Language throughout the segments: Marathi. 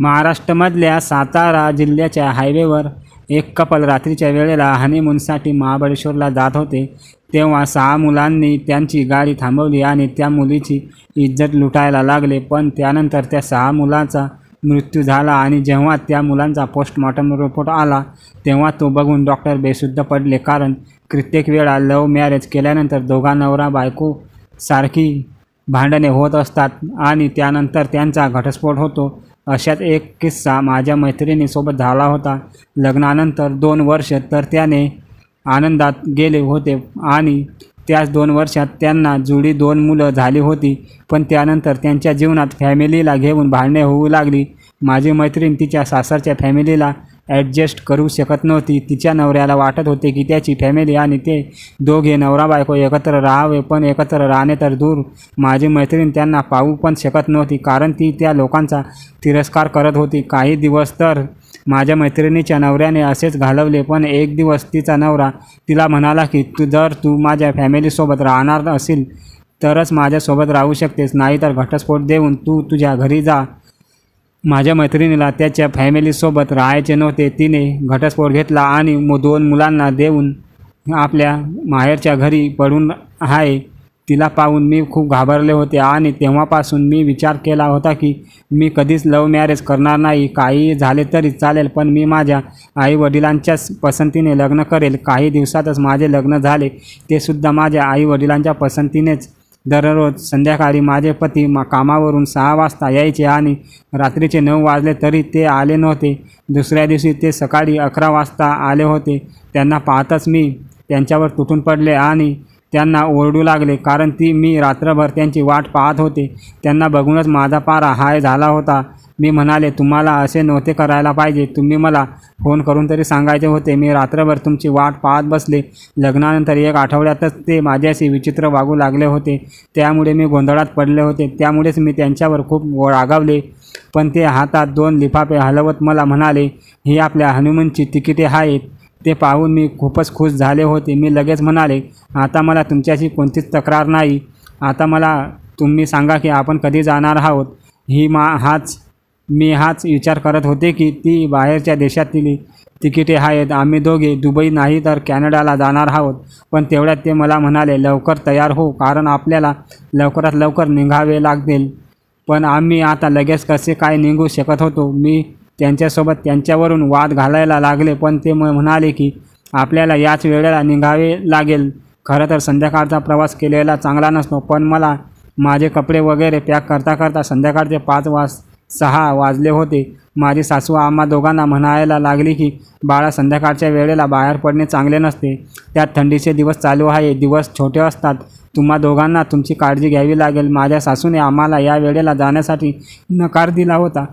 महाराष्ट्रामधल्या सातारा जिल्ह्याच्या हायवेवर एक कपल रात्रीच्या वेळेला हनीमूनसाठी महाबळेश्वरला जात होते. तेव्हा सहा मुलांनी त्यांची गाडी थांबवली आणि त्या मुलीची इज्जत लुटायला लागले. पण त्यानंतर त्या सहा मुलांचा मृत्यू झाला आणि जेव्हा त्या मुलांचा पोस्टमॉर्टम रिपोर्ट आला तेव्हा तो बघून डॉक्टर बेशुद्ध पडले. कारण कित्येक वेळा लव्ह मॅरेज केल्यानंतर दोघा नवरा बायको सारखी भांडणे होत असतात आणि त्यानंतर त्यांचा घटस्फोट होतो. अशात एक किस्सा माझ्या मैत्रिणीसोबत झाला होता. लग्नानंतर दोन वर्ष तर त्याने आनंदात गेले होते आणि त्याच दोन वर्षात त्यांना जुळी दोन मुलं झाली होती. पण त्यानंतर त्यांच्या जीवनात फॅमिलीला घेऊन भांडणे होऊ लागली. माझी मैत्रीण तिच्या सासरच्या फॅमिलीला ॲडजस्ट करू शकत नव्हती. तिच्या नवऱ्याला वाटत होते की त्याची फॅमिली आणि ते दोघे नवरा बायको एकत्र राहावे पण एकत्र राहणे तर दूर. माझी मैत्रीण त्यांना पाहू पण शकत नव्हती कारण ती त्या लोकांचा तिरस्कार करत होती. काही दिवस तर माझ्या मैत्रिणीच्या नवऱ्याने असेच घालवले पण एक दिवस तिचा नवरा तिला म्हणाला की तू जर तू माझ्या फॅमिलीसोबत राहणार असेल तरच माझ्यासोबत राहू शकतेस नाही तर घटस्फोट देऊन तू तुझ्या घरी जा. माझ्या मैत्रिणीला त्याच्या फॅमिलीसोबत राहायचे नव्हते. तिने घटस्फोट घेतला आणि मु दोन मुलांना देऊन आपल्या माहेरच्या घरी पडून आहे. तिला पाहून मी खूप घाबरले होते आणि तेव्हापासून मी विचार केला होता की मी कधीच लव्ह मॅरेज करणार नाही. काहीही झाले तरी चालेल पण मी माझ्या आईवडिलांच्याच पसंतीने लग्न करेल. काही दिवसातच माझे लग्न झाले ते सुद्धा माझ्या आईवडिलांच्या पसंतीनेच दररोज संध्याकाळी माझे पती मा कामावरून सहा वाजता यायचे आणि रात्रीचे नऊ वाजले तरी ते आले नव्हते. दुसऱ्या दिवशी ते सकाळी अकरा वाजता आले होते. त्यांना पाहताच मी त्यांच्यावर तुटून पडले आणि त्यांना ओरडू लागले कारण ती मी रात्रभर त्यांची वाट पाहत होते. त्यांना बघूनच माझा पारा हाय झाला होता. मी म्हणाले तुम्हाला असे नव्हते करायला पाहिजे. तुम्ही मला फोन करून तरी सांगायचे होते. मी रात्रभर तुमची वाट पाहत बसले. लग्नानंतर एक आठवड्यातच ते माझ्याशी विचित्र वागू लागले होते. त्यामुळे मी गोंधळात पडले होते. त्यामुळेच मी त्यांच्यावर खूप रागावले. पण ते हातात दोन लिफाफे हलवत मला म्हणाले ही आपल्या हनुमानची तिकिटे आहेत. ते पाहून मी खूपच खुश झाले होते. मी लगेच म्हणाले आता मला तुमच्याशी कोणतीच तक्रार नाही. आता मला तुम्ही सांगा की आपण कधी जाणार आहोत. ही मा हाच मी हाच विचार करत होते की ती बाहेरच्या देशातील तिकिटे आहेत. आम्ही दोघे दुबई नाही तर कॅनडाला जाणार आहोत. पण तेवढ्यात ते मला म्हणाले लवकर तयार हो कारण आपल्याला लवकरात लवकर निघावे लागेल. पण आम्ही आता लगेच कसे काय निघू शकत होतो मी त्यांच्यासोबत त्यांच्यावरून वाद घालायला लागले पण ते म्हणाले की आपल्याला याच वेळेला निघावे लागेल. खरं तर संध्याकाळचा प्रवास केलेला चांगला नसतो पण मला माझे कपडे वगैरे पॅक करता करता संध्याकाळचे पाच वाज सहा वाजले होते. माझी सासू आम्हा दोघांना म्हणायला लागली की बाळा संध्याकाळच्या वेळेला बाहेर पडणे चांगले नसते. त्यात थंडीचे दिवस चालू आहे. दिवस छोटे असतात. तुम्हा दोघांना तुमची काळजी घ्यावी लागेल. माझ्या सासूने आम्हाला या वेळेला जाण्यासाठी नकार दिला होता.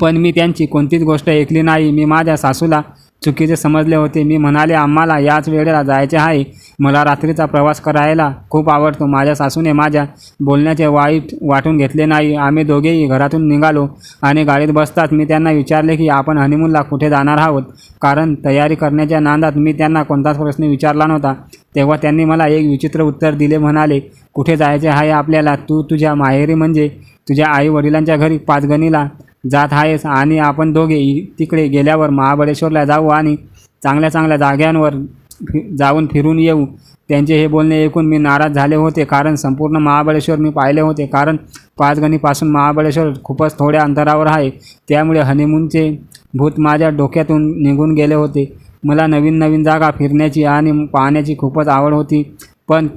पण मी त्यांची कोणतीच गोष्ट ऐकली नाही. मी माझ्या सासूला चुकीचे समजले होते. मी म्हणाले आम्हाला याच वेळेला जायचे आहे. मला रात्रीचा प्रवास करायला खूप आवडतो. माझ्या सासूने माझ्या बोलण्याचे वाईट वाटून घेतले नाही. आम्ही दोघेही घरातून निघालो आणि गाडीत बसताच मी त्यांना विचारले की आपण हनीमूनला कुठे जाणार आहोत? कारण तयारी करण्याच्या नांदात मी त्यांना कोणताच प्रश्न विचारला नव्हता. तेव्हा त्यांनी मला एक विचित्र उत्तर दिले. म्हणाले कुठे जायचे आहे आपल्याला? तू तुझ्या माहेरी म्हणजे तुझ्या आई वडिलांच्या घरी पाचगणीला जात आहेस आणि आपण दोघे तिकडे गेल्यावर महाबळेश्वरला जाऊ आणि चांगल्या चांगल्या जाग्यांवर फि जाऊन फिरून येऊ. त्यांचे हे बोलणे ऐकून मी नाराज झाले होते कारण संपूर्ण महाबळेश्वर मी पाहिले होते. कारण पाचगणीपासून महाबळेश्वर खूपच थोड्या अंतरावर आहे. त्यामुळे हनीमूनचे भूत माझ्या डोक्यातून निघून गेले होते. मला नवीन नवीन जागा फिरण्याची आणि पाहण्याची खूपच आवड होती. पण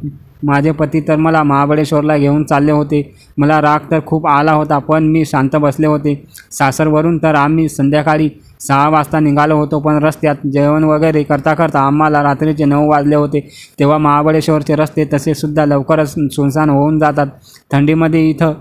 माझे पती तर मला महाबळेश्वरला घेऊन चालले होते. मला राग तर खूप आला होता पण मी शांत बसले होते. सासरवरून तर आम्ही संध्याकाळी सहा वाजता निघालो होतो पण रस्त्यात जेवण वगैरे करता करता आम्हाला रात्रीचे नऊ वाजले होते. तेव्हा महाबळेश्वरचे रस्ते तसेसुद्धा लवकरच सुनसान होऊन जातात. थंडीमध्ये इथं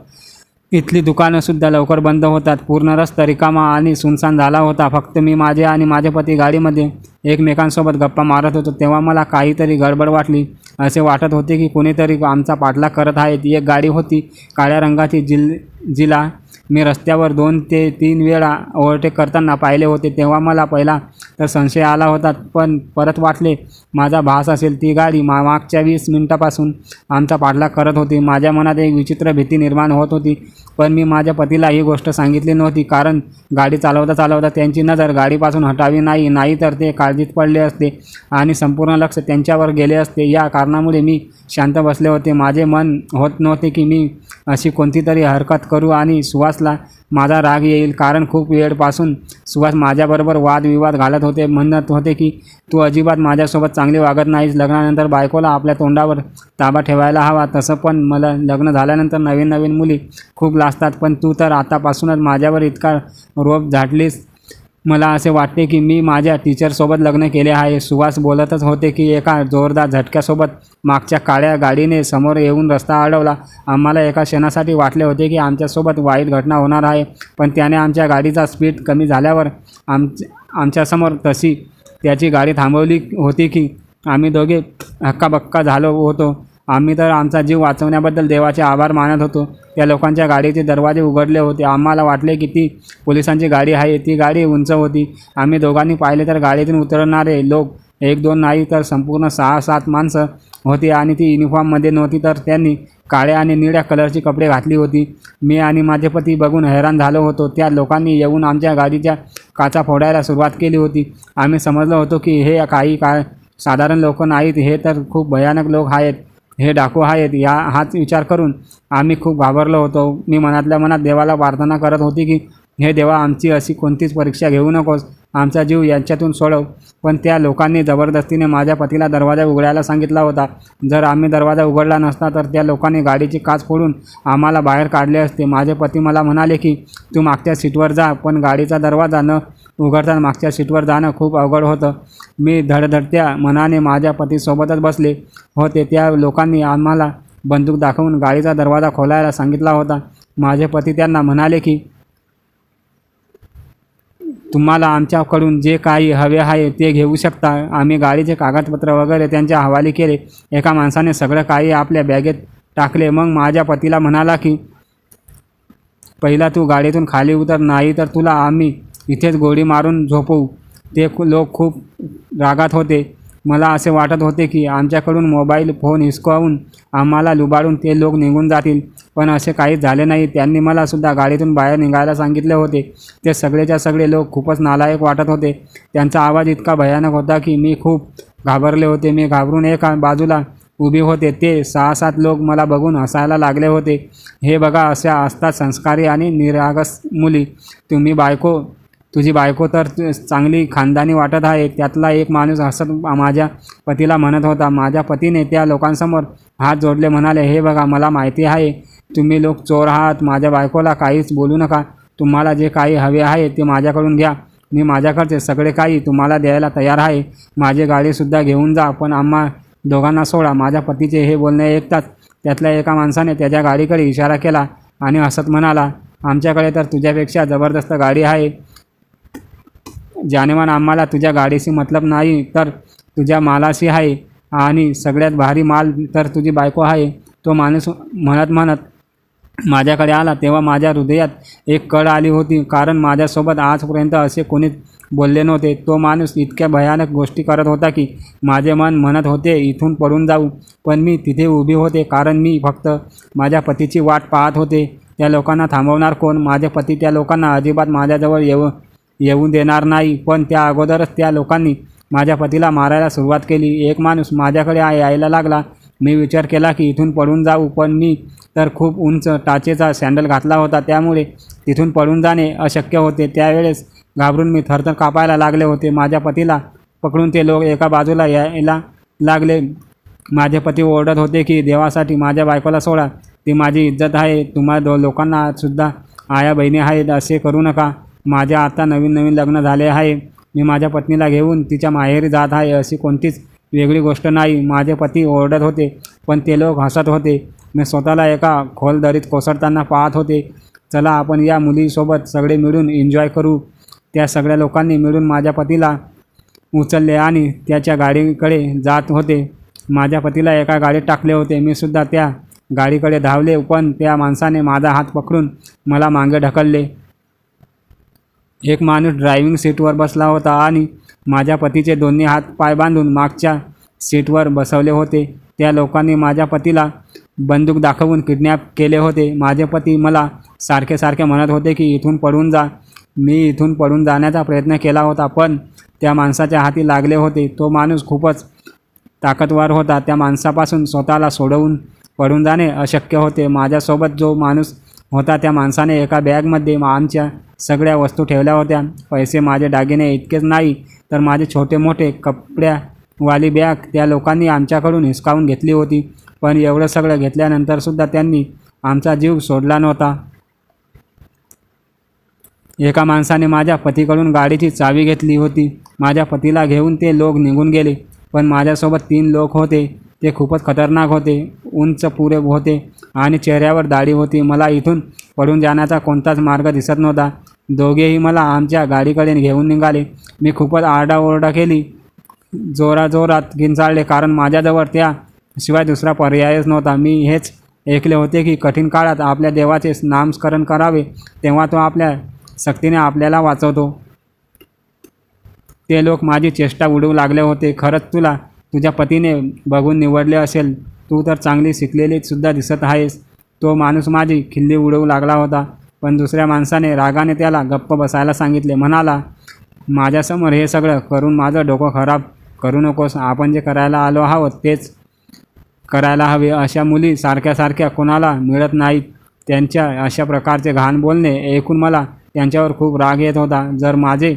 इथली दुकानंसुद्धा लवकर बंद होतात. पूर्ण रस्ता रिकामा आणि सुनसान झाला होता. फक्त मी माझे आणि माझे पती गाडीमध्ये एकमेकांसोबत गप्पा मारत होतो. तेव्हा मला काहीतरी गडबड वाटली. असे वाटत होते की कोणीतरी आमचा पाठलाग करत आहे. ती एक गाडी होती काळ्या रंगाची जिल जिला. मी रस्त्यावर दोन ते तीन वेळा ओव्हरटेक करताना पाहिले होते तेव्हा मला पहिला तर संशय आला होता पण परत वाटले माझा भास असेल ती गाडी मा मागच्या वीस मिनिटापासून आमचा पाठलाग करत होती. माझ्या मनात एक विचित्र भीती निर्माण होत होती पण मी माझ्या पतीला ही गोष्ट सांगितली नव्हती कारण गाडी चालवता चालवता त्यांची नजर गाडीपासून हटावी नाही नाही तर ते काळजीत पडले असते आणि संपूर्ण लक्ष त्यांच्यावर गेले असते. या कारणामुळे मी शांत बसले होते. माझे मन होत नव्हते की मी अशी कोणती तरी हरकत करू आणि सुहासला माझा राग येईल. कारण खूप वेळपासून सुहास माझ्याबरोबर वादविवाद घालत होते. म्हणत होते की तू अजिबात माझ्यासोबत चांगली वागत नाहीस. लग्नानंतर बायकोला आपल्या तोंडावर ताबा ठेवायला हवा. तसं पण मला लग्न झाल्यानंतर नवीन नवीन मुली खूप लाजतात. पण तू तर आतापासूनच माझ्यावर इतका रोप झाडलीस. मला असे वाटते की मी माझ्या टीचरसोबत लग्न केले आहे. सुहास बोलतच होते की एका जोरदार झटक्यासोबत मागच्या काळ्या गाडीने समोर येऊन रस्ता अडवला. आम्हाला एका क्षणासाठी वाटले होते की आमच्यासोबत वाईट घटना होणार आहे पण त्याने आमच्या गाडीचा स्पीड कमी झाल्यावर आमच्या आमच्यासमोर तशी त्याची गाडी थांबवली होती की आम्ही दोघे हक्काबक्का झालो होतो. आम्ही तर आमचा जीव वाचवण्याबद्दल देवाचे आभार मानत होतो. त्या लोकांच्या गाडीचे दरवाजे उघडले होते. आम्हाला वाटले की ती पोलिसांची गाडी आहे. ती गाडी उंच होती. आम्ही दोघांनी पाहिले तर गाडीतून उतरणारे लोक एक दोन नाही तर संपूर्ण सहा सात माणसं होती आणि ती युनिफॉर्ममध्ये नव्हती तर त्यांनी काळ्या आणि निळ्या कलरची कपडे घातली होती. मी आणि माझे पती बघून हैराण झालो होतो. त्या लोकांनी येऊन आमच्या गाडीच्या काचा फोडायला सुरुवात केली होती. आम्ही समजलो होतो की हे काही का साधारण लोक नाहीत. हे तर खूप भयानक लोक आहेत. हे डाकू आहेत या हाच विचार करून आम्ही खूप घाबरलो होतो. मी मनातल्या मनात देवाला प्रार्थना करत होती की हे देवा आमची अशी कोणतीच परीक्षा घेऊ नकोस. आमचा जीव यांच्यातून सोडव. पण त्या लोकांनी जबरदस्तीने माझ्या पतीला दरवाजा उघडायला सांगितला होता. जर आम्ही दरवाजा उघडला नसता तर त्या लोकांनी गाडीची काच फोडून आम्हाला बाहेर काढले असते. माझे पती मला म्हणाले की तू मागच्या सीटवर जा पण गाडीचा दरवाजा न उघडताना मागच्या सीटवर जाणं खूप अवघड होतं. मी धडधडत्या मनाने माझ्या पतीसोबतच बसले होते. त्या लोकांनी आम्हाला बंदूक दाखवून गाडीचा दरवाजा खोलायला सांगितला होता. माझे पती त्यांना म्हणाले की तुम्हाला आमच्याकडून जे काही हवे आहे ते घेऊ शकता. आम्ही गाडीचे कागदपत्र वगैरे त्यांच्या हवाले केले. एका माणसाने सगळं काही आपल्या बॅगेत टाकले. मग माझ्या पतीला म्हणाला की पहिला तू गाडीतून खाली उतर नाही तर तुला आम्ही इथेच गोळी मारून झोपवू. ते लोक खूप रागात होते. मला असे वाटत होते की आमच्याकडून मोबाईल फोन हिसकावून आम्हाला लुबाडून ते लोक निघून जातील. पण असे काहीच झाले नाही. त्यांनी मला सुद्धा गाडीतून बाहेर निघायला सांगितले होते. ते सगळेच्या सगळे लोक खूपच नालायक वाटत होते. त्यांचा आवाज इतका भयानक होता की मी खूप घाबरले होते. मी घाबरून एका बाजूला उभे होते. ते सहा सात लोक मला बघून हसायला लागले होते. हे बघा अशा असतात संस्कारी आणि निरागस मुली. तुम्ही बायको तुझी बायको तर चांगली खानदानी वाटत आहे. त्यातला एक माणूस हसत माझ्या पतीला म्हणत होता. माझ्या पतीने त्या लोकांसमोर हात जोडले. म्हणाले हे बघा मला माहिती आहे तुम्ही लोक चोर आहात. माझ्या बायकोला काहीच बोलू नका. तुम्हाला जे काही हवे आहे ते माझ्याकडून घ्या. मी माझ्याकडचे सगळे काही तुम्हाला द्यायला तयार आहे. माझी गाडीसुद्धा घेऊन जा. पण आम्हा दोघांना सोडा. माझ्या पतीचे हे बोलणे ऐकताच त्यातल्या एका माणसाने त्याच्या गाडीकडे इशारा केला आणि हसत म्हणाला आमच्याकडे तर तुझ्यापेक्षा जबरदस्त गाडी आहे. जानेमान आम्हाला तुझ्या गाडीशी मतलब नाही तर तुझ्या मालाशी आहे. आणि सगळ्यात भारी माल तर तुझी बायको आहे. तो माणूस म्हणत म्हणत माझ्याकडे आला. तेव्हा माझ्या हृदयात एक कळ आली होती कारण माझ्यासोबत आजपर्यंत असे कोणीच बोलले नव्हते. तो माणूस इतक्या भयानक गोष्टी करत होता की माझे मन म्हणत होते इथून पडून जाऊ. पण मी तिथे उभी होते कारण मी फक्त माझ्या पतीची वाट पाहत होते. त्या लोकांना थांबवणार कोण? माझे पती त्या लोकांना अजिबात माझ्याजवळ येऊ येऊ देणार नाही. पण त्या अगोदरच त्या लोकांनी माझ्या पतीला मारायला सुरुवात केली. एक माणूस माझ्याकडे यायला लागला. मी विचार केला की इथून पडून जाऊ. पण मी तर खूप उंच टाचेचा सँडल घातला होता. त्यामुळे तिथून पडून जाणे अशक्य होते. त्यावेळेस घाबरून मी थरथर कापायला लागले होते. माझ्या पतीला पकडून ते लोक एका बाजूला यायला लागले. माझे पती ओरडत होते की देवासाठी माझ्या बायकोला सोडा. ती माझी इज्जत आहे. तुम्हा दो लोकांना सुद्धा आया बहिणी आहेत. असे करू नका. माझ्या आता नवीन नवीन लग्न झाले आहे. मी माझ्या पत्नीला घेऊन तिच्या माहेरी जात आहे अशी कोणतीच वेगळी गोष्ट नाही. माझे पती ओरडत होते पण ते लोक हसत होते. मी स्वतःला एका खोल दरीत कोसळताना पाहत होते. चला आपण या मुलीसोबत सगळे मिळून एन्जॉय करू. त्या सगळ्या लोकांनी मिळून माझ्या पतीला उचलले आणि त्याच्या गाडीकडे जात होते. माझ्या पतीला एका गाडीत टाकले होते. मी सुद्धा त्या गाडीकडे धावले पण त्या माणसाने माझा हात पकडून मला मागे ढकलले. एक माणूस ड्रायव्हिंग सीटवर बसला होता आणि माझ्या पतीचे दोन्ही हात पाय बांधून मागच्या सीटवर बसवले होते. त्या लोकांनी माझ्या पतीला बंदूक दाखवून किडनॅप केले होते. माझे पती मला सारखे सारखे म्हणत होते की इथून पडून जा. मी इथून पडून जाण्याचा प्रयत्न केला होता पण त्या माणसाच्या हाती लागले होते. तो माणूस खूपच ताकदवार होता. त्या माणसापासून स्वतःला सोडवून पडून जाणे अशक्य होते. माझ्यासोबत जो माणूस होता त्या माणसाने एका बॅगमध्ये आमच्या सगळ्या वस्तू ठेवल्या होत्या. पैसे माझे दागिने इतकेच नाही तर माझे छोटे मोठे कपड्यावाली बॅग त्या लोकांनी आमच्याकडून हिसकावून घेतली होती. पण एवढं सगळं घेतल्यानंतरसुद्धा त्यांनी आमचा जीव सोडला नव्हता. एका माणसाने माझ्या पतीकडून गाडीची चावी घेतली होती. माझ्या पतीला घेऊन ते लोक निघून गेले. पण माझ्यासोबत तीन लोक होते. ते खूपच खतरनाक होते उंच पुरे होते. आणि चेहऱ्यावर दाढी होती. मला इथून पडून जाण्याचा कोणताच मार्ग दिसत नव्हता. दोघेही मला आमच्या गाडीकडे घेऊन निघाले. मी खूपच आरडाओरडा केली. जोराजोरात गिंचाळले कारण माझ्याजवळ त्या शिवाय दुसरा पर्यायच नव्हता. मी हेच ऐकले होते की कठीण काळात आपल्या देवाचे नामस्मरण करावे तेव्हा तो आपल्या सक्तीने आपल्याला वाचवतो. ते लोक माझी चेष्टा उडवू लागले होते. खरंच तुला तुझ्या पतीने बघून निवडले असेल. तू तर चांगली शिकलेलीसुद्धा दिसत आहेस. तो माणूस माझी खिल्ली उडवू लागला होता. पण दुसऱ्या माणसाने रागाने त्याला गप्प बसायला सांगितले. म्हणाला माझ्यासमोर हे सगळं करून माझं डोकं खराब करू नकोस. आपण जे करायला आलो आहोत तेच करायला हवे. अशा मुली सारख्या सारख्या कोणाला मिळत नाहीत. त्यांच्या अशा प्रकारचे घाण बोलणे ऐकून मला त्यांच्यावर खूप राग येत होता. जर माझे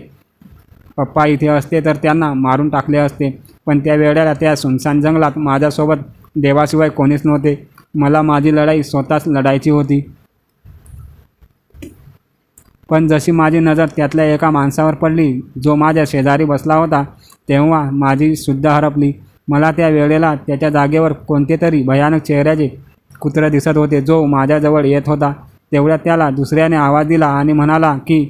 पप्पा इथे असते तर त्यांना मारून टाकले असते. पण त्या वेळेला त्या सुनसान जंगलात माझ्यासोबत देवाशिवाय कोणीच नव्हते. मला माझी लढाई स्वतःच लढायची होती. पण जशी माझी नजर त्यातल्या एका माणसावर पडली जो माझ्या शेजारी बसला होता तेव्हा माझी शुद्ध हरपली. मला त्या वेळेला त्याच्या जागेवर कोणते तरी भयानक चेहऱ्याचे कुत्रे दिसत होते जो माझ्याजवळ येत होता. तेवढ्यात त्याला दुसऱ्याने आवाज दिला आणि म्हणाला की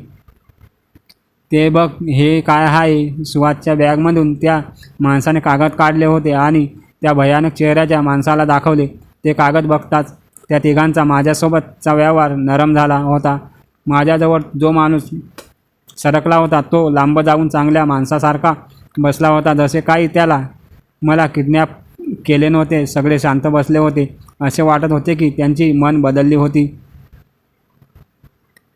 ते बघ हे काय आहे? सुवातच्या बॅगमधून त्या माणसाने कागद काढले होते आणि त्या भयानक चेहऱ्याच्या माणसाला दाखवले. ते कागद बघताच त्या तिघांचा माझ्यासोबतचा व्यवहार नरम झाला होता. माझ्याजवळ जो माणूस सरकला होता तो लांब जाऊन चांगल्या माणसासारखा बसला होता. जसे काही त्याला मला किडनॅप केले नव्हते सगळे शांत बसले होते. असे वाटत होते की त्यांची मन बदलली होती.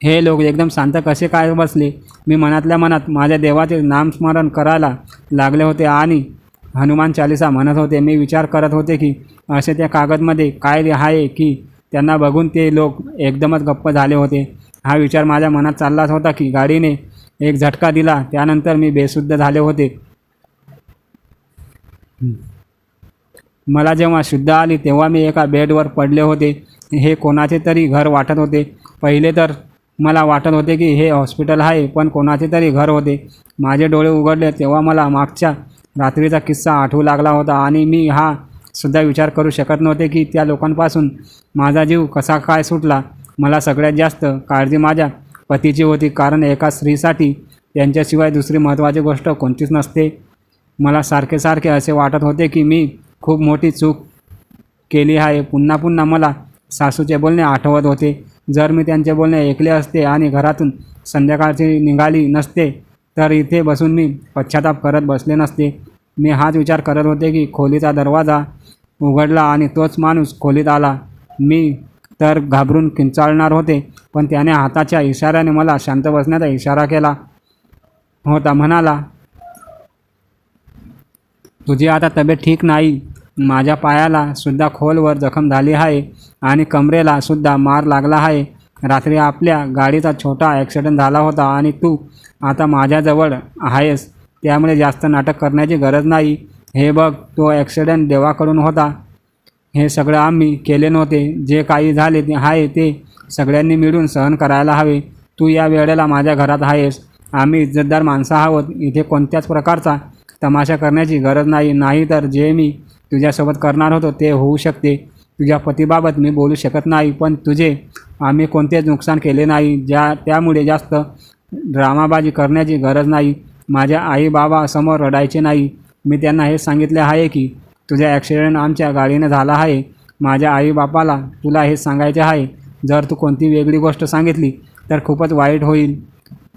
हे लोक एकदम शांत कसे काय बसले? मी मनातल्या मनात माझ्या देवाचे नामस्मरण करायला लागले होते आणि हनुमान चालिसा म्हणत होते. मी विचार करत होते की असे त्या कागदमध्ये काय आहे की त्यांना बघून ते लोक एकदमच गप्प झाले होते. हा विचार माझ्या मनात चाललाच होता की गाडीने एक झटका दिला त्यानंतर मी बेशुद्ध झाले होते. मला जेव्हा शुद्ध आली तेव्हा मी एका बेडवर पडले होते. हे कोणाचे तरी घर वाटत होते. पहिले तर मला वाटत होते की हे हॉस्पिटल आहे पण कोणाचे तरी घर होते. माझे डोळे उघडले तेव्हा मला मागच्या रात्रीचा किस्सा आठवू लागला होता आणि मी हा सुद्धा विचार करू शकत नव्हते की त्या लोकांपासून माझा जीव कसा काय सुटला. मला सगळ्यात जास्त काळजी माझ्या पतीची होती कारण एका स्त्रीसाठी त्यांच्याशिवाय दुसरी महत्त्वाची गोष्ट कोणतीच नसते. मला सारखे सारखे असे वाटत होते की मी खूप मोठी चूक केली आहे. पुन्हा पुन्हा मला सासूचे बोलणे आठवत होते. जर मी त्यांचे बोलणे ऐकले असते आणि घरातून संध्याकाळची निघाली नसते तर इथे बसून मी पश्चाताप करत बसले नसते. मी हाच विचार करत होते की खोलीचा दरवाजा उघडला आणि तोच माणूस खोलीत आला. मी तर घाबरून किंचाळणार होते पण त्याने हाताच्या इशाऱ्याने मला शांत बसण्याचा इशारा केला. होता म्हणाला तुझी आता तब्येत ठीक नाही. माझ्या पायाला सुद्धा खोलवर जखम झाली आहे आणि कमरेला सुद्धा मार लागला आहे. रात्री आपल्या गाडीचा छोटा ॲक्सिडेंट झाला होता आणि तू आता माझ्याजवळ आहेस. त्यामुळे जास्त नाटक करण्याची गरज नाही. हे बघ तो ॲक्सिडेंट देवाकडून होता. हे सगळं आम्ही केले नव्हते. जे काही झाले ते आहे ते सगळ्यांनी मिळून सहन करायला हवे. तू या वेळेला माझ्या घरात आहेस. आम्ही इज्जतदार माणसं आहोत. इथे कोणत्याच प्रकारचा तमाशा करण्याची गरज नाही. नाही तर जे मी तुझ्यासोबत करणार होतो ते होऊ शकते. तुझ्या पतीबाबत मी बोलू शकत नाही पण तुझे आम्ही कोणतेच नुकसान केले नाही. ज्या त्यामुळे जास्त ड्रामाबाजी करण्याची गरज नाही. माझ्या आई बाबासमोर रडायचे नाही. मी त्यांना हे सांगितले आहे की तुझा ॲक्सिडेंट आमच्या गाडीने झाला आहे. माझ्या आईबापाला तुला हे सांगायचे आहे. जर तू कोणती वेगळी गोष्ट सांगितली तर खूपच वाईट होईल.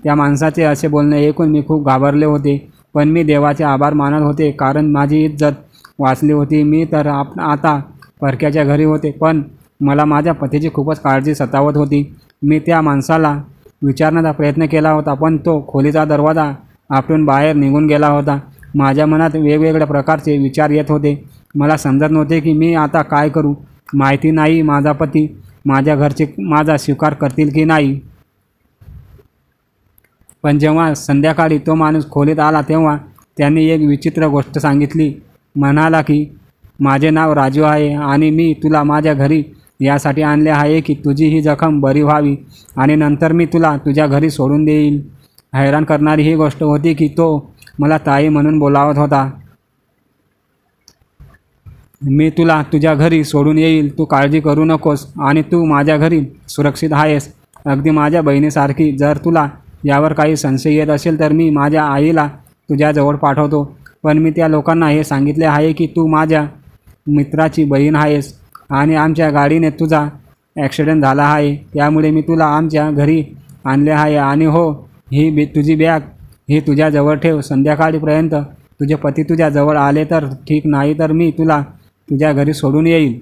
त्या माणसाचे असे बोलणे ऐकून मी खूप घाबरले होते. पण मी देवाचे आभार मानत होते कारण माझी इज्जत वाचली होती. मी तर आप आता परक्याच्या घरी होते. पण मला माझ्या पतीची खूपच काळजी सतावत होती. मी त्या माणसाला विचारण्याचा प्रयत्न केला होता पण तो खोलीचा दरवाजा आपटून बाहेर निघून गेला होता. माझ्या मनात वेगवेगळ्या प्रकारचे विचार येत होते. मला समजत नव्हते की मी आता काय करू. माहिती नाही माझा पती माझ्या घरचे माझा स्वीकार करतील की नाही. पण जेव्हा संध्याकाळी तो माणूस खोलीत आला तेव्हा त्यांनी एक विचित्र गोष्ट सांगितली. म्हणाला की माझे नाव राजू आहे आणि मी तुला माझ्या घरी यासाठी आणले आहे की तुझी ही जखम बरी व्हावी आणि नंतर मी तुला तुझ्या घरी सोडून देईल हैराण करणारी ही गोष्ट होती की तो मला ताई म्हणून बोलावत होता मी तुला तुझ्या घरी सोडून येईल तू काळजी करू नकोस आणि तू माझ्या घरी सुरक्षित आहेस. अगदी माझ्या बहिणीसारखी जर तुला यावर काही संशय येत असेल तर मी माझ्या आईला तुझ्याजवळ पाठवतो. पण मी त्या लोकांना हे सांगितले आहे की तू माझ्या मित्राची बहीण आहेस आणि आमच्या गाडीने तुझा ॲक्सिडेंट झाला आहे. त्यामुळे मी तुला आमच्या घरी आणले आहे. आणि हो ही बी तुझी बॅग ही तुझ्याजवळ ठेव. संध्याकाळीपर्यंत तुझे पती तुझ्याजवळ आले तर ठीक नाही तर मी तुला तुझ्या घरी सोडून येईल.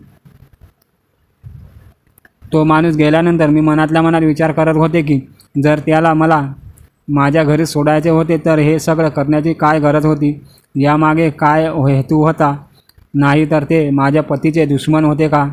तो माणूस गेल्यानंतर मी मनातल्या मनात विचार करत होते की जर त्याला मला माझ्या घरी सोडायचे होते तर हे सगळं करण्याची काय गरज होती? यामागे काय हेतू होता? नाही तर ते माझ्या पतीचे दुश्मन होते का?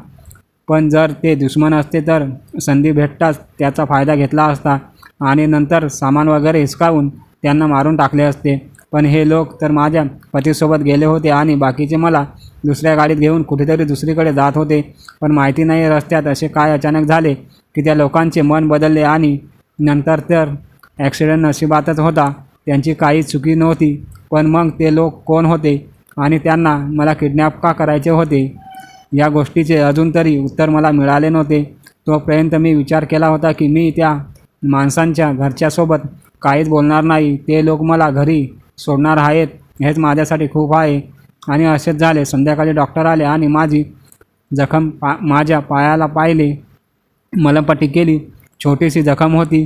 पण जर ते दुश्मन असते तर संधी भेटताच त्याचा फायदा घेतला असता आणि नंतर सामान वगैरे हिसकावून त्यांना मारून टाकले असते. पण हे लोक तर माझ्या पतीसोबत गेले होते आणि बाकीचे मला दुसऱ्या गाडीत घेऊन कुठेतरी दुसरीकडे जात होते. पण माहिती नाही रस्त्यात असे काय अचानक झाले की त्या लोकांचे मन बदलले आणि नंतर तर ॲक्सिडेंट नशिबातच होता. त्यांची काही चुकी नव्हती. पण मग ते लोक कोण होते? आणि त्यांना मला किडनॅप का करायचे होते? या गोष्टीचे अजून तरी उत्तर मला मिळाले नव्हते. तोपर्यंत मी विचार केला होता की मी त्या माणसांच्या घरच्यासोबत काहीच बोलणार नाही. ते लोक मला घरी सोडणार आहेत हेच माझ्यासाठी खूप आहे. आणि असेच झाले. संध्याकाळी डॉक्टर आले आणि माझी जखम पा माझ्या पायाला पाहिले. मलमपट्टी केली. छोटीशी जखम होती.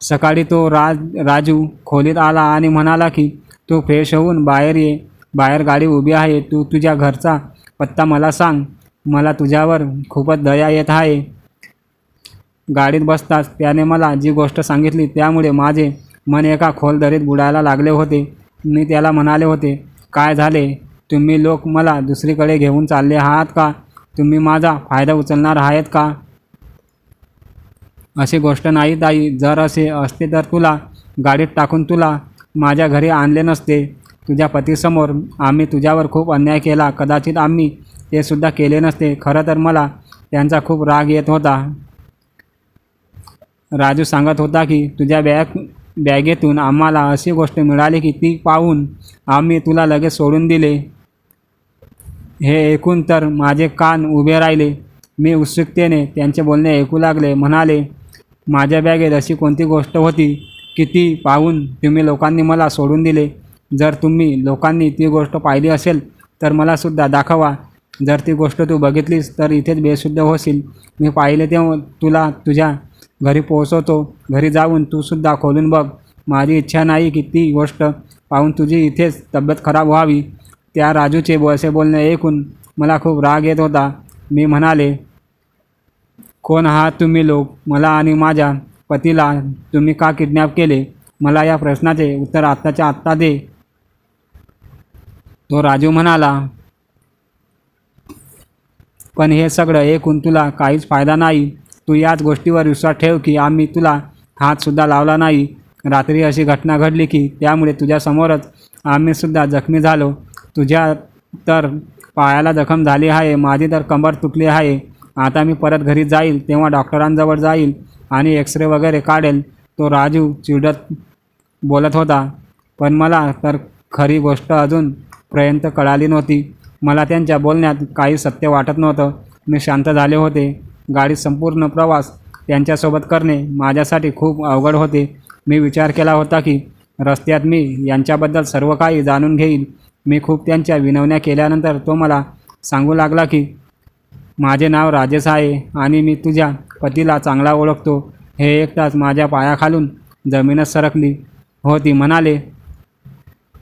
सकाळी तो राज राजू खोलीत आला आणि म्हणाला की तू फ्रेश होऊन बाहेर ये. बाहेर गाडी उभी आहे तू तुझ्या घरचा पत्ता मला सांग. मला तुझ्यावर खूपच दया येत आहे. गाडीत बसताच त्याने मला जी गोष्ट सांगितली त्यामुळे माझे मन एका खोल दरीत बुडायला लागले होते. मी त्याला म्हणाले होते काय झाले? तुम्ही लोक मला दुसरीकडे घेऊन चालले आहात का? तुम्ही माझा फायदा उचलणार आहेत का? अशी गोष्ट नाही ताई जर असे असते तर तुला गाडीत टाकून तुला माझ्या घरी आणले नसते. तुझ्या पतीसमोर आम्ही तुझ्यावर खूप अन्याय केला. कदाचित आम्ही ते सुद्धा केले नसते. खरं तर मला त्यांचा खूप राग येत होता. राजू सांगत होता की तुझ्या बॅग बॅगेतून आम्हाला अशी गोष्ट मिळाली की ती पाहून आम्ही तुला लगेच सोडून दिले. हे ऐकून तर माझे कान उभे राहिले. मी उत्सुकतेने त्यांचे बोलणे ऐकू लागले. म्हणाले माझ्या बॅगेत अशी कोणती गोष्ट होती की ती पाहून तुम्ही लोकांनी मला सोडून दिले? जर तुम्ही लोकांनी ती गोष्ट पाहिली असेल तर मलासुद्धा दाखवा. जर ती गोष्ट तू बघितलीस तर इथेच बेशुद्ध होशील. मी पाहिले तेव्हा तुला तुझ्या घरी पोहोचवतो. घरी जाऊन तूसुद्धा खोलून बघ. माझी इच्छा नाही की ती गोष्ट पाहून तुझी इथेच तब्येत खराब व्हावी. त्या राजूचे असे बोलणे ऐकून मला खूप राग येत होता. मी म्हणाले कोण आहात तुम्ही लोक? मला आणि माझ्या पतीला तुम्ही का किडनॅप केले? मला या प्रश्नाचे उत्तर आत्ताच्या आत्ता दे. तो राजू म्हणाला पण हे सगळं ऐकून तुला काहीच फायदा नाही. तू याच गोष्टीवर विश्वास ठेव की आम्ही तुला हातसुद्धा लावला नाही. रात्री अशी घटना घडली की त्यामुळे तुझ्यासमोरच आम्हीसुद्धा जखमी झालो. तुझ्या तर पायाला जखम झाली आहे माझी तर कंबर तुटली आहे. आता मी परत घरी जाईल तेव्हा डॉक्टरांजवळ जाईल आणि एक्सरे वगैरे काढेल. तो राजू चिडत बोलत होता पण मला तर खरी गोष्ट अजून पर्यंत कळाली नव्हती. मला त्यांच्या बोलण्यात काही सत्य वाटत नव्हतं. मी शांत झाले होते. गाडी संपूर्ण प्रवास त्यांच्यासोबत करणे माझ्यासाठी खूप अवघड होते. मी विचार केला होता की रस्त्यात मी यांच्याबद्दल सर्व काही जाणून घेईल मी खूप त्यांच्या विनवण्या केल्यानंतर तो मला सांगू लागला की माझे नाव राजेश आहे आणि मी तुझ्या पतीला चांगला ओळखतो. हे एकटाच माझ्या पायाखालून जमीनच सरकली हो ती म्हणाले.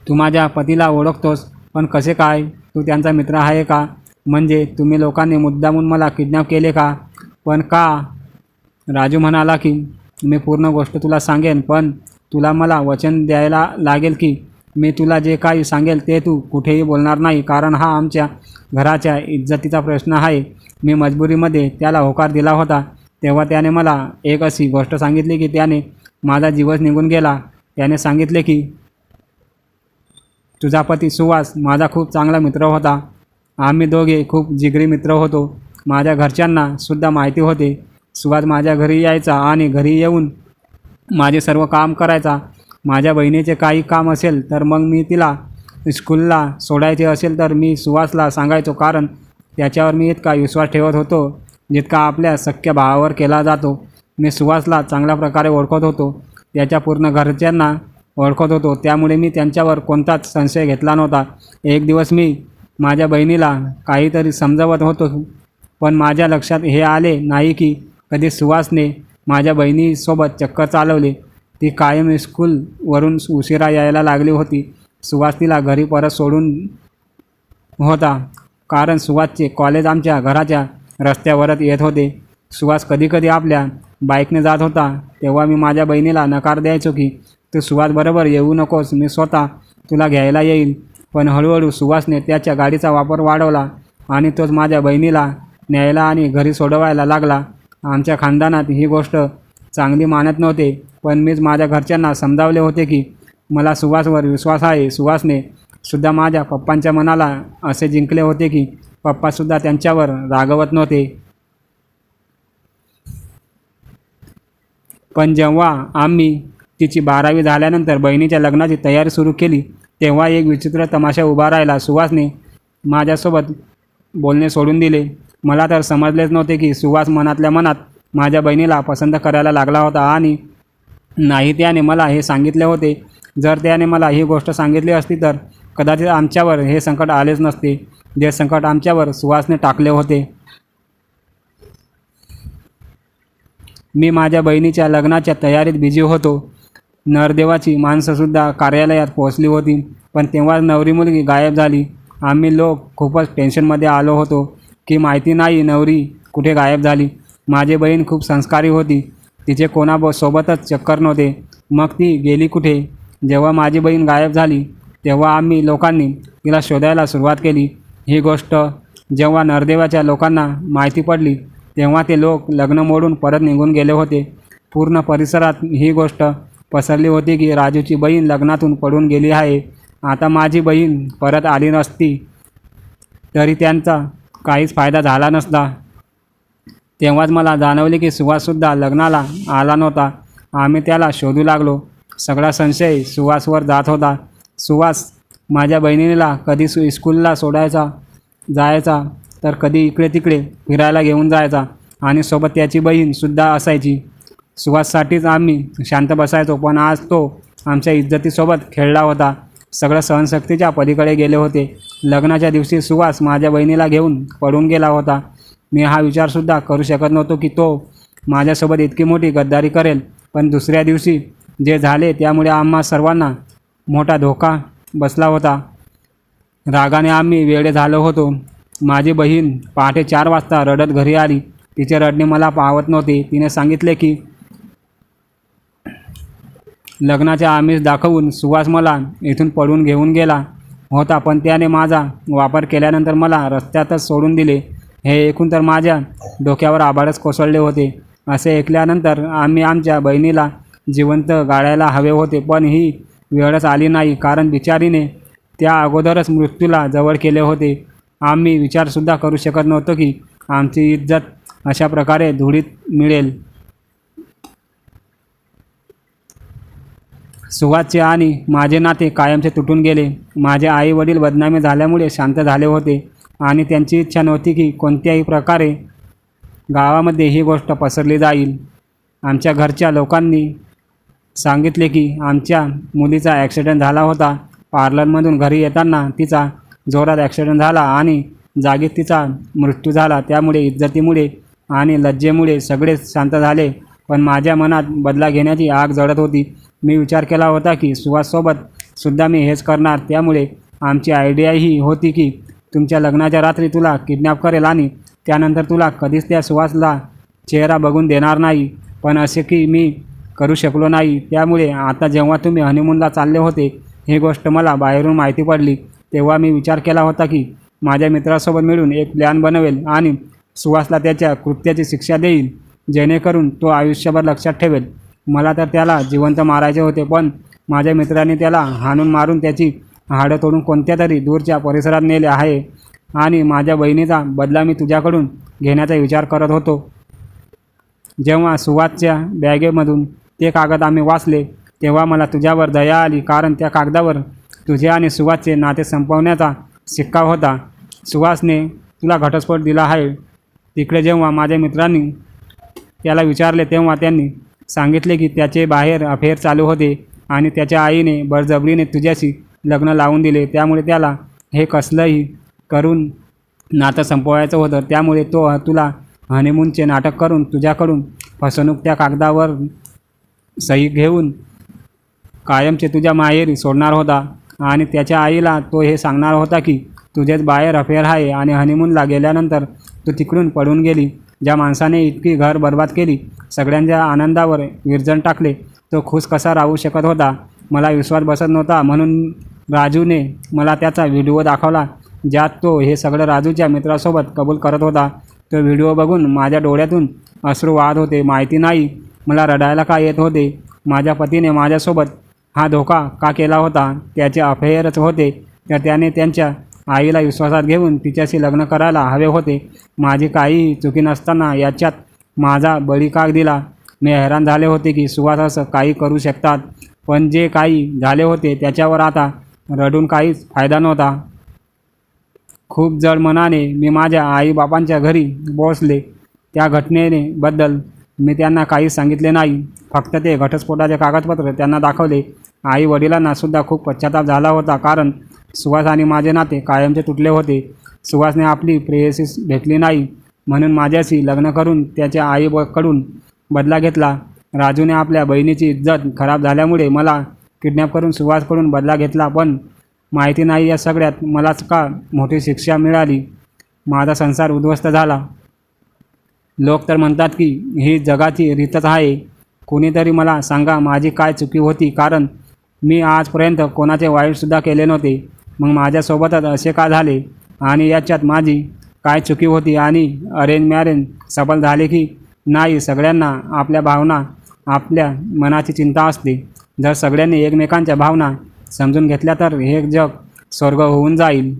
तू माझ्या पतीला ओळखतोस. पण कसे काय? तू त्यांचा मित्र आहे का? म्हणजे तुम्ही लोकांनी मुद्दामून मला किडनॅप केले का? पण का? राजू म्हणाला की मी पूर्ण गोष्ट तुला सांगेन पण तुला मला वचन द्यायला लागेल की मी तुला जे काही सांगेल ते तू कुठेही बोलणार नाही कारण हा आमच्या घराच्या इज्जतीचा प्रश्न आहे. मी मजबुरीमध्ये त्याला होकार दिला होता. तेव्हा त्याने मला एक अशी गोष्ट सांगितली की त्याने माझा जीवच निघून गेला. त्याने सांगितले की तुझा पती सुवास माझा खूप चांगला मित्र होता. आम्ही दोघे खूप जिगरी मित्र होतो. माझ्या घरच्यांना सुद्धा माहिती होते. सुवास माझ्या घरी यायचा आणि घरी येऊन माझे सर्व काम करायचा. माझ्या बहिणीचे काही काम असेल तर मग मी तिला स्कूलला सोडायचे असेल तर मी सुवासला सांगायचो. कारण त्याच्यावर मी इतका विश्वास ठेवत होतो जितका आपल्या सख्या भावावर केला जातो. मी सुवासला चांगल्या प्रकारे ओळखत होतो. त्याच्या पूर्ण घरच्यांना ओळखत होतो. त्यामुळे मी त्यांच्यावर कोणताच संशय घेतला नव्हता. एक दिवस मी माझ्या बहिणीला काहीतरी समजावत होतो. पण माझ्या लक्षात हे आले नाही की कधी सुवासने माझ्या बहिणीसोबत चक्कर चालवले. ती कायम स्कूलवरून उशिरा यायला लागली होती. सुवासनीला तिला घरी परत सोडून होता. कारण सुवासचे कॉलेज आमच्या घराच्या रस्त्यावरच येत होते. सुवास कधीकधी आपल्या बाईकने जात होता. तेव्हा मी माझ्या बहिणीला नकार द्यायचो की तू सुवासबरोबर येऊ नकोस मी स्वतः तुला घ्यायला येईल. पण हळूहळू सुवासने त्याच्या गाडीचा वापर वाढवला आणि तोच माझ्या बहिणीला न्यायला आणि घरी सोडवायला लागला. आमच्या खानदानात ही गोष्ट चांगली मानत नव्हते पण मीच माझ्या घरच्यांना समजावले होते की मला सुवासवर विश्वास आहे. सुवासने सुद्धा माझ्या पप्पांच्या मनाला असे जिंकले होते की पप्पासुद्धा त्यांच्यावर रागवत नव्हते. पण जेव्हा आम्ही तिची बारावी झाल्यानंतर बहिणीच्या लग्नाची तयारी सुरू केली. तेव्हा एक विचित्र तमाशा उभा राहिला. सुवासने माझ्यासोबत बोलणे सोडून दिले. मला तर समजलेच नव्हते की सुवास मनातल्या मनात माझ्या बहिणीला पसंत करायला लागला होता आणि नाही त्याने मला हे सांगितले होते. जर त्याने मला ही गोष्ट सांगितली असती तर कदाचित आमच्यावर हे संकट आलेच नसते. जे संकट आमच्यावर सुवासने टाकले होते. मी माझ्या बहिणीच्या लग्नाच्या तयारीत बिझी होतो. नरदेवाची माणसंसुद्धा कार्यालयात पोहोचली होती. पण तेव्हा नवरी मुलगी गायब झाली. आम्ही लोक खूपच टेन्शनमध्ये आलो होतो की माहिती नाही नवरी कुठे गायब झाली. माझी बहीण खूप संस्कारी होती. तिचे कोणा सोबतच चक्कर नव्हते. मग ती गेली कुठे? जेव्हा माझी बहीण गायब झाली तेव्हा आम्ही लोकांनी तिला शोधायला सुरुवात केली. ही गोष्ट जेव्हा नरदेवाच्या लोकांना माहिती पडली तेव्हा ते लोक लग्न मोडून परत निघून गेले होते. पूर्ण परिसरात ही गोष्ट पसरली होती की राजूची बहीण लग्नातून पडून गेली आहे. आता माझी बहीण परत आली नसती तरी त्यांचा काहीच फायदा झाला नसता. तेव्हाच मला जाणवले की सुहाससुद्धा लग्नाला आला नव्हता. आम्ही त्याला शोधू लागलो. सगळा संशय सुहासवर जात होता. सुहास माझ्या बहिणीला कधी सु स्कूलला सोडायचा जायचा तर कधी इकडे तिकडे फिरायला घेऊन जायचा आणि सोबत त्याची बहीणसुद्धा असायची. सुहाससाठीच आम्ही शांत बसायचो पण आज तो आमच्या इज्जतीसोबत खेळला होता. सगळं सहनशक्तीच्या पलीकडे गेले होते. लग्नाच्या दिवशी सुहास माझ्या बहिणीला घेऊन पडून गेला होता. मी हा विचारसुद्धा करू शकत नव्हतो की तो माझ्यासोबत इतकी मोठी गद्दारी करेल. पण दुसऱ्या दिवशी जे झाले त्यामुळे आम्हा सर्वांना मोठा धोका बसला होता. रागाने आम्ही वेडे झालो होतो. माझी बहीण पहाटे चार वाजता रडत घरी आली. तिचे रडणे मला पाहत नव्हते. तिने सांगितले की लग्नाच्या आमिष दाखवून सुवास मला इथून पळून घेऊन गेला. होता पण त्याने माझा वापर केल्यानंतर मला रस्त्यातच सोडून दिले. हे ऐकून तर माझ्या डोक्यावर आभाळच कोसळले होते. असे ऐकल्यानंतर आम्ही आमच्या बहिणीला जिवंत गाळायला हवे होते पण ही वेळच आली नाही कारण बिचारीने त्या अगोदरच मृत्यूला जवळ केले होते. आम्ही विचारसुद्धा करू शकत नव्हतो की आमची इज्जत अशा प्रकारे धुळीत मिळेल. सुहासचे आणि माझे नाते कायमचे तुटून गेले. माझे आई वडील बदनामी झाल्यामुळे शांत झाले होते आणि त्यांची इच्छा नव्हती की कोणत्याही प्रकारे गावामध्ये ही गोष्ट पसरली जाईल. आमच्या घरच्या लोकांनी सांगितले की आमच्या मुलीचा ॲक्सिडेंट झाला होता. पार्लरमधून घरी येताना तिचा जोरात ॲक्सिडेंट झाला आणि जागीच तिचा मृत्यू झाला. त्यामुळे इज्जतीमुळे आणि लज्जेमुळे सगळेच शांत झाले. पण माझ्या मनात बदला घेण्याची आग जळत होती. मी विचार केला होता की सुहाससोबत सुद्धा मी हेच करणार. त्यामुळे आमची आयडिया ही होती की तुमच्या लग्नाच्या रात्री तुला किडनॅप करेल आणि त्यानंतर तुला कधीच त्या सुहासला चेहरा बघून देणार नाही. पण असे की मी करू शकलो नाही. त्यामुळे आता जेव्हा तुम्ही हनीमूनला चालले होते ही गोष्ट मला बाहेरून माहिती पडली. तेव्हा मी विचार केला होता की माझ्या मित्रासोबत मिळून एक प्लॅन बनवेल आणि सुहासला त्याच्या कृत्याची शिक्षा देईल. जेणेकरून तो आयुष्यभर लक्षात ठेवेल. मला तर त्याला जिवंत मारायचे होते पण माझ्या मित्राने त्याला हाणून मारून त्याची हाडं तोडून कोणत्या तरी दूरच्या परिसरात नेले आहे आणि माझ्या बहिणीचा बदला मी तुझ्याकडून घेण्याचा विचार करत होतो. जेव्हा सुवासच्या बॅगेमधून ते कागद आम्ही वाचले तेव्हा मला तुझ्यावर दया आली कारण त्या कागदावर तुझे आणि सुवासचे नाते संपवण्याचा शिक्का होता. सुहासने तुला घटस्फोट दिला आहे. तिकडे जेव्हा माझ्या मित्रांनी त्याला विचारले तेव्हा त्यांनी सांगितले की त्याचे बाहेर अफेअर चालू होते आणि त्याच्या आईने बळजबरीने तुझ्याशी लग्न लावून दिले. त्यामुळे त्याला हे कसलंही करून नातं संपवायचं होतं. त्यामुळे तो तुला हनीमूनचे नाटक करून तुझ्याकडून फसवणूक त्या कागदावर सही घेऊन कायमचे तुझ्या माहेरी सोडणार होता आणि त्याच्या आईला तो हे सांगणार होता की तुझेच बाहेर अफेअर आहे आणि हनीमूनला गेल्यानंतर तू तिकडून पडून गेली. ज्या माणसाने इतकी घर बर्बाद केली सगळ्यांच्या आनंदावर विरजण टाकले तो खुश कसा राहू शकत होता? मला विश्वास बसत नव्हता. म्हणून राजूने मला त्याचा व्हिडिओ दाखवला ज्यात तो हे सगळं राजूच्या मित्रासोबत कबूल करत होता. तो व्हिडिओ बघून माझ्या डोळ्यातून अश्रू वाहत होते. माहिती नाही मला रडायला का येत होते? माझ्या पतीने माझ्यासोबत हा धोका का केला होता? त्याचे अफेअरच होते. तर त्याने त्यांच्या आईला विश्वासात घेऊन तिच्याशी लग्न करायला हवे होते. माझी काही चुकी नसताना याच्यात माझा बळी काग दिला. मी हैराण झाले होते की सुहास असं काही करू शकतात. पण जे काही झाले होते त्याच्यावर आता रडून काहीच फायदा नव्हता. खूप जड मनाने मी माझ्या आईबापांच्या घरी पोहोचले. त्या घटनेने बद्दल मी त्यांना काही सांगितले नाही. फक्त ते घटस्फोटाचे कागदपत्र त्यांना दाखवले. आई वडिलांना सुद्धा खूप पश्चाताप झाला होता कारण सुहास आणि माझे नाते कायमचे तुटले होते. सुहासने आपली प्रेयसी भेटली नाही. म्हणून माझ्याशी लग्न करून त्याच्या आईकडून बदला घेतला. राजूने आपल्या बहिणीची इज्जत खराब झाल्यामुळे मला किडनॅप करून सुहासकडून बदला घेतला. पण माहिती नाही या सगळ्यात मलाच का मोठी शिक्षा मिळाली? माझा संसार उद्ध्वस्त झाला. लोक तर म्हणतात की ही जगाची रीतच आहे. कोणीतरी मला सांगा माझी काय चुकी होती? कारण मी आजपर्यंत कोणाचे वाईटसुद्धा केले नव्हते. मग माझ्यासोबतच असे का झाले? आणि याच्यात माझी काय चुकी होती आणि अरेंज मॅरेज सफल झाले की नाही सगळ्यांना आपल्या भावना आपल्या मनाची चिंता असते. जर सगळ्यांनी एकमेकांच्या भावना समजून घेतल्या तर हे जग स्वर्ग होऊन जाईल.